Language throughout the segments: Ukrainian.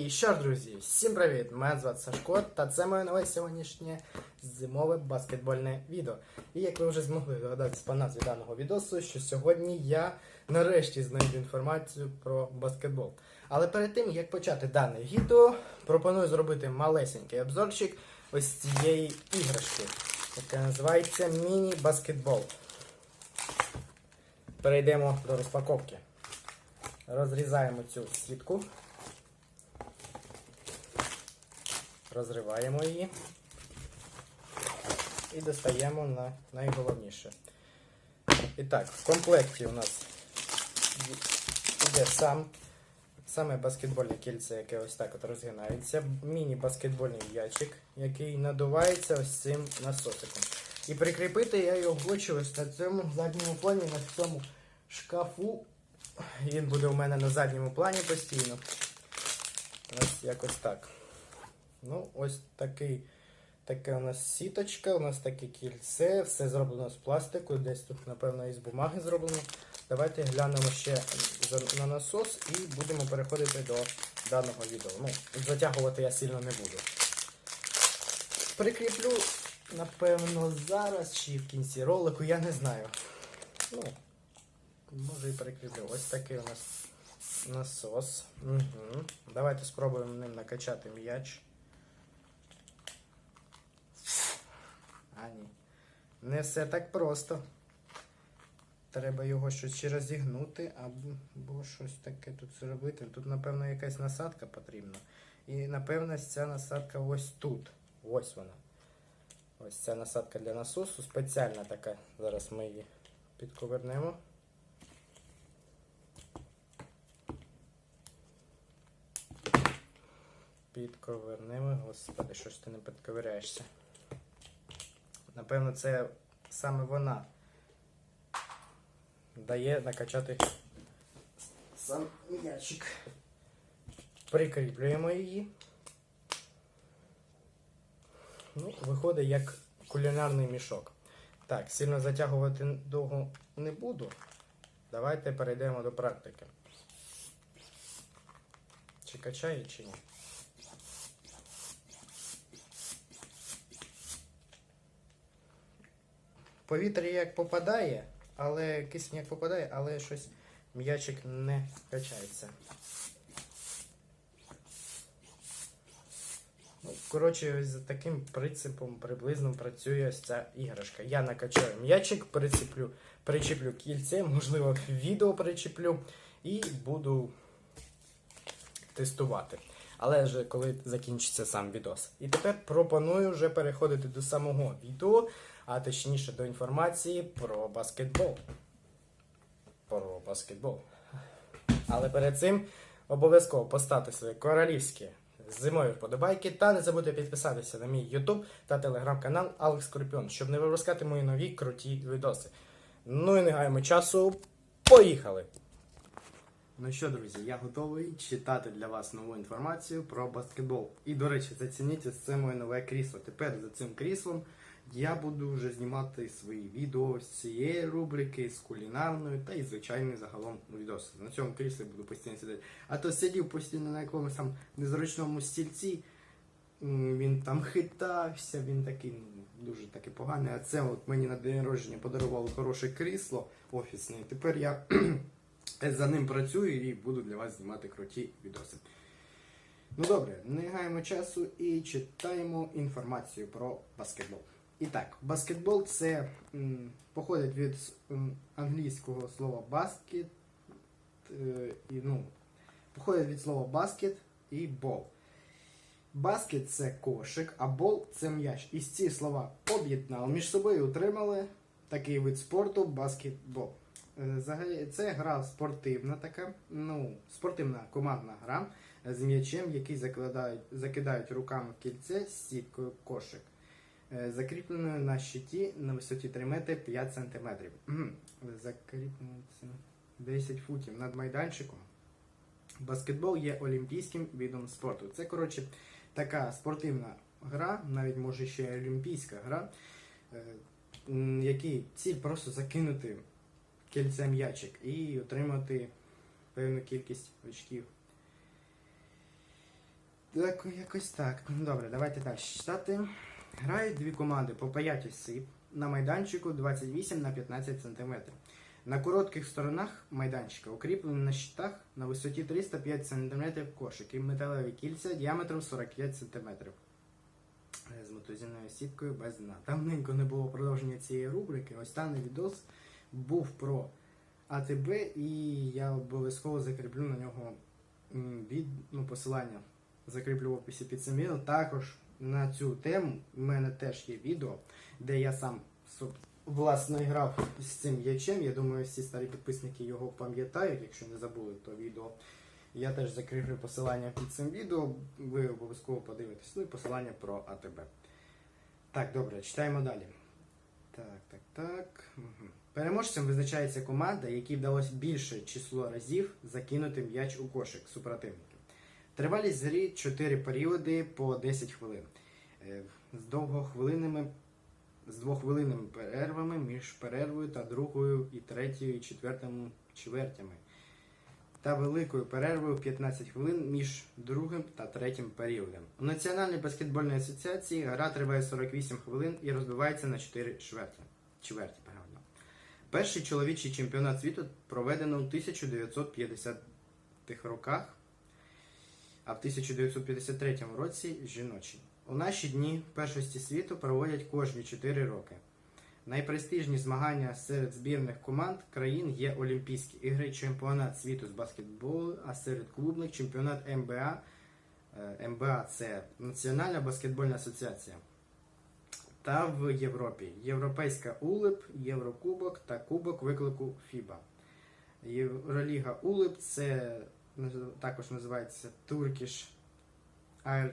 І що ж, друзі, всім привіт! Мене звати Сашко, та це моє нове сьогоднішнє зимове баскетбольне відео. І як ви вже змогли догадатися по назві даного відосу, що сьогодні я нарешті знайду інформацію про баскетбол. Але перед тим як почати дане відео, пропоную зробити малесенький обзорчик ось цієї іграшки, яка називається міні-баскетбол. Перейдемо до розпаковки. Розрізаємо цю сітку. Розриваємо її і достаємо на найголовніше. І так, в комплекті у нас йде сам, саме баскетбольне кільце, яке ось так от розгинається, міні-баскетбольний м'ячик, який надувається ось цим насосиком. І прикріпити я його хочу ось на цьому задньому плані, на цьому шкафу. Він буде у мене на задньому плані постійно. Ось якось так. Ну, ось такий, така у нас сіточка, у нас таке кільце, все зроблено з пластику, десь тут, напевно, із бумаги зроблено. Давайте глянемо ще на насос і будемо переходити до даного відео. Ну, затягувати я сильно не буду. Прикріплю, напевно, зараз чи в кінці ролику, я не знаю. Ну, може і прикріплю. Ось такий у нас насос. Угу. Давайте спробуємо ним накачати м'яч. А ні. Не все так просто. Треба його щось чи розігнути, або щось таке тут зробити. Тут, напевно, якась насадка потрібна. І, напевно, ця насадка ось тут. Ось вона. Ось ця насадка для насосу. Спеціальна така. Зараз ми її підковернемо. Підковернемо. Господи, що ж ти не підковиряєшся? Напевно, це саме вона дає накачати сам м'ячик. Прикріплюємо її. Ну, виходить як кулінарний мішок. Так, сильно затягувати довго не буду. Давайте перейдемо до практики. Чи качає, чи ні? Повітря як попадає, але кисень як попадає, але щось м'ячик не качається. Ну, коротше, ось за таким принципом приблизно працює ось ця іграшка. Я накачаю м'ячик, прицеплю, причеплю кільце, можливо, відео причеплю і буду тестувати. Але вже коли закінчиться сам відос. І тепер пропоную вже переходити до самого відео, а точніше до інформації про баскетбол. Про баскетбол. Але перед цим обов'язково поставте свої королівські зимові вподобайки та не забудьте підписатися на мій YouTube та телеграм-канал Алекс Скорпіон, щоб не випускати мої нові круті відоси. Ну і не гаємо часу. Поїхали! Ну що, друзі, я готовий читати для вас нову інформацію про баскетбол. І, до речі, зацініть це моє нове крісло. Тепер за цим кріслом я буду вже знімати свої відео з цієї рубрики, з кулінарної та і звичайний загалом відоси. На цьому кріслі буду постійно сидіти. А то сидів постійно на якомусь там незручному стільці. Він там хитався, він такий ну, дуже такий поганий. А це от мені на день народження подарували хороше крісло офісне. Тепер я за ним працюю і буду для вас знімати круті відоси. Ну добре, не гаємо часу і читаємо інформацію про баскетбол. І так, баскетбол це м, походить від м, англійського слова баскет, е, і, ну, походить від слова баскет і бол. Баскет це кошик, а бол це м'яч. І ці слова об'єднали між собою і утримали такий вид спорту баскетбол. Е, це гра спортивна така, ну, спортивна командна гра з м'ячем, який закладають, закидають руками в кільце з сіткою кошик, е, закріпленою на щиті на висоті 3 метри 5 сантиметрів. Мгм. 10 футів над майданчиком. Баскетбол є олімпійським видом спорту. Це, коротше, така спортивна гра, навіть може ще олімпійська гра, е, який ціль просто закинути кільце м'ячик і отримати певну кількість очків. Так, якось так. Ну, Добре, давайте далі читати. Грають дві команди по 5 осіб на майданчику 28 на 15 см. На коротких сторонах майданчика укріплені на щитах на висоті 305 см кошик і металеві кільця діаметром 45 см. З мотузіною сіткою без дна. Давненько не було продовження цієї рубрики. Ось даний відос був про АТБ, і я обов'язково закріплю на нього від, ну, посилання. Закріплю в описі під цим відео. Також на цю тему в мене теж є відео, де я сам власне грав з цим м'ячем. Я думаю, всі старі підписники його пам'ятають, якщо не забули то відео. Я теж закріплю посилання під цим відео. Ви обов'язково подивитесь. Ну і посилання про АТБ. Так, добре, читаємо далі. Так, так, так. Переможцем визначається команда, якій вдалося більше число разів закинути м'яч у кошик супротивників. Тривалість грі 4 періоди по 10 хвилин. Е, З довгохвилинними з двохвилинними перервами між перервою та другою і третьою і четвертою чвертями. Та великою перервою 15 хвилин між другим та третім періодом. У Національній баскетбольній асоціації гра триває 48 хвилин і розбивається на 4 чверті. чверті. Перший чоловічий чемпіонат світу проведено у 1950-х роках, а в 1953 році жіночий. У наші дні першості світу проводять кожні 4 роки. Найпрестижні змагання серед збірних команд країн є Олімпійські ігри, чемпіонат світу з баскетболу, а серед клубних чемпіонат МБА. Е, МБА це Національна баскетбольна асоціація. Та в Європі Європейська УЛИП, Єврокубок та Кубок виклику ФІБА. Євроліга УЛИП це також називається Turkish Air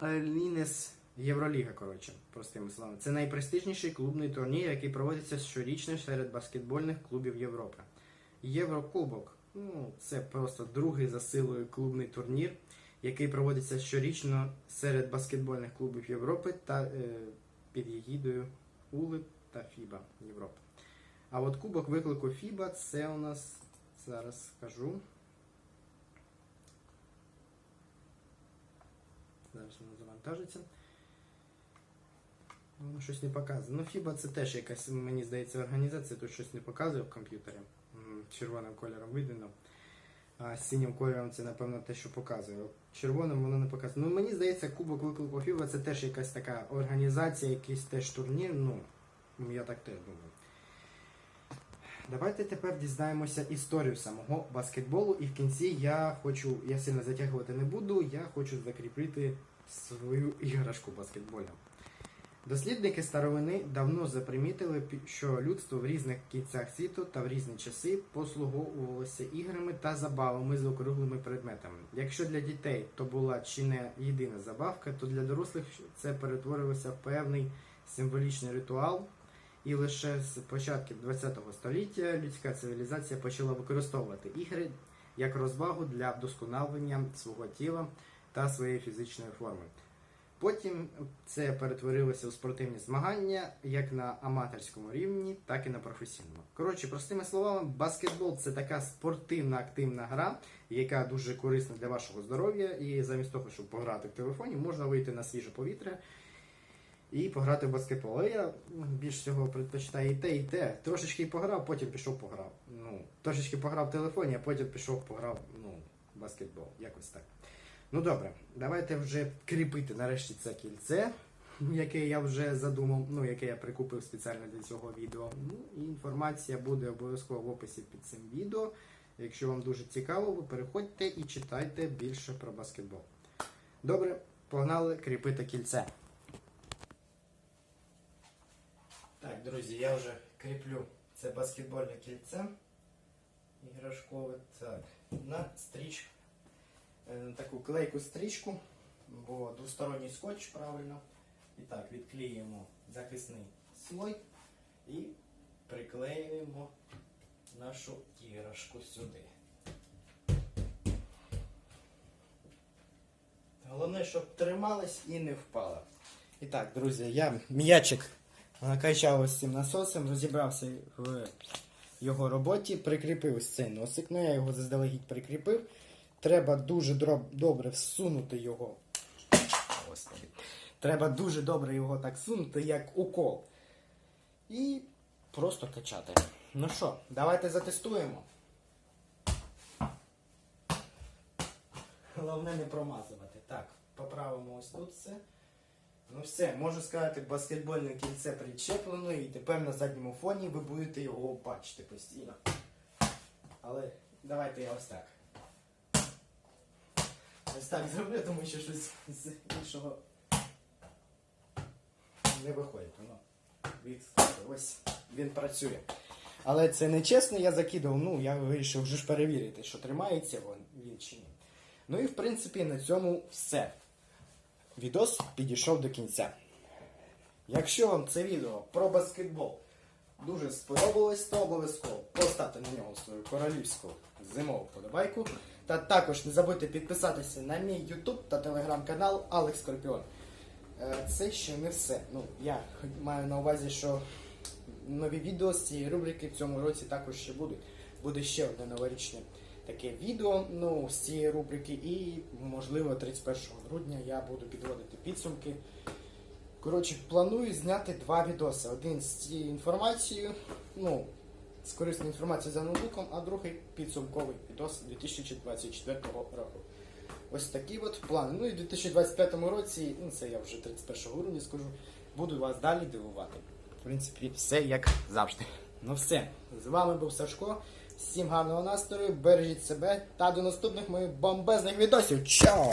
Airlines Євроліга, коротше, простими словами. Це найпрестижніший клубний турнір, який проводиться щорічно серед баскетбольних клубів Європи. Єврокубок ну, це просто другий за силою клубний турнір, який проводиться щорічно серед баскетбольних клубів Європи та е, під егідою УЛИП та ФІБА Європи. А от Кубок виклику ФІБА це у нас зараз скажу. Зараз воно завантажиться. Воно щось не показує. Ну, FIBA це теж якась, мені здається, організація, тут щось не показує в комп'ютері. Червоним кольором видно. А синім кольором це, напевно, те, що показує. Червоним воно не показує. Ну, мені здається, Кубок виклику FIBA це теж якась така організація, якийсь теж турнір. Ну, я так теж думаю. Давайте тепер дізнаємося історію самого баскетболу. І в кінці я хочу, я сильно затягувати не буду, я хочу закріпити свою іграшку баскетбольну. Дослідники старовини давно запримітили, що людство в різних кінцях світу та в різні часи послуговувалося іграми та забавами з округлими предметами. Якщо для дітей то була чи не єдина забавка, то для дорослих це перетворилося в певний символічний ритуал. І лише з початків ХХ століття людська цивілізація почала використовувати ігри як розвагу для вдосконалення свого тіла та своєї фізичної форми. Потім це перетворилося у спортивні змагання як на аматорському рівні, так і на професійному. Коротше, простими словами, баскетбол це така спортивна активна гра, яка дуже корисна для вашого здоров'я. І замість того, щоб пограти в телефоні, можна вийти на свіже повітря і пограти в баскетбол. Але я ну, більш всього предпочитаю і те, і те. Трошечки пограв, потім пішов пограв. Ну, трошечки пограв в телефоні, а потім пішов пограв ну, в баскетбол. Якось так. Ну добре, давайте вже кріпити нарешті це кільце, яке я вже задумав, ну яке я прикупив спеціально для цього відео. Ну і інформація буде обов'язково в описі під цим відео. Якщо вам дуже цікаво, ви переходьте і читайте більше про баскетбол. Добре, погнали кріпити кільце. Так, друзі, я вже кріплю це баскетбольне кільце іграшкове. Так, на стрічку. Е, таку клейку стрічку, бо двосторонній скотч правильно. І так, відклеїмо захисний слой і приклеюємо нашу іграшку сюди. Головне, щоб трималась і не впала. І так, друзі, я м'ячик накачав ось цим насосом, розібрався в його роботі, прикріпив ось цей носик. Ну, я його заздалегідь прикріпив. Треба дуже добре всунути його. Господи. Треба дуже добре його так сунути, як укол. І просто качати. Ну що, давайте затестуємо. Головне не промазувати. Так, поправимо ось тут все. Ну все, можу сказати, баскетбольне кільце причеплено і тепер на задньому фоні ви будете його бачити постійно. Але давайте я ось так. Ось так зроблю, тому що щось з іншого не виходить. Воно ось він працює. Але це не чесно, я закидав, ну я вирішив вже ж перевірити, що тримається він чи ні. Ну і в принципі на цьому все. Відос підійшов до кінця. Якщо вам це відео про баскетбол дуже сподобалось, то обов'язково поставте на нього свою королівську зимову подобайку. Та також не забудьте підписатися на мій YouTube та телеграм-канал Алекс Скорпіон. Е, Це ще не все. Ну, я маю на увазі, що нові відео з цієї рубрики в цьому році також ще будуть. Буде ще одне новорічне таке відео ну, з цієї рубрики, і, можливо, 31 грудня я буду підводити підсумки. Коротше, планую зняти два відоси. Один з цією інформацією, ну, з корисною інформацією за ноутбуком, а другий підсумковий відос 2024 року. Ось такі от плани. Ну і в 2025 році, ну це я вже 31 грудня скажу, буду вас далі дивувати. В принципі, все як завжди. Ну все, з вами був Сашко. Всім гарного настрою, бережіть себе та до наступних моїх бомбезних відосів. Чао!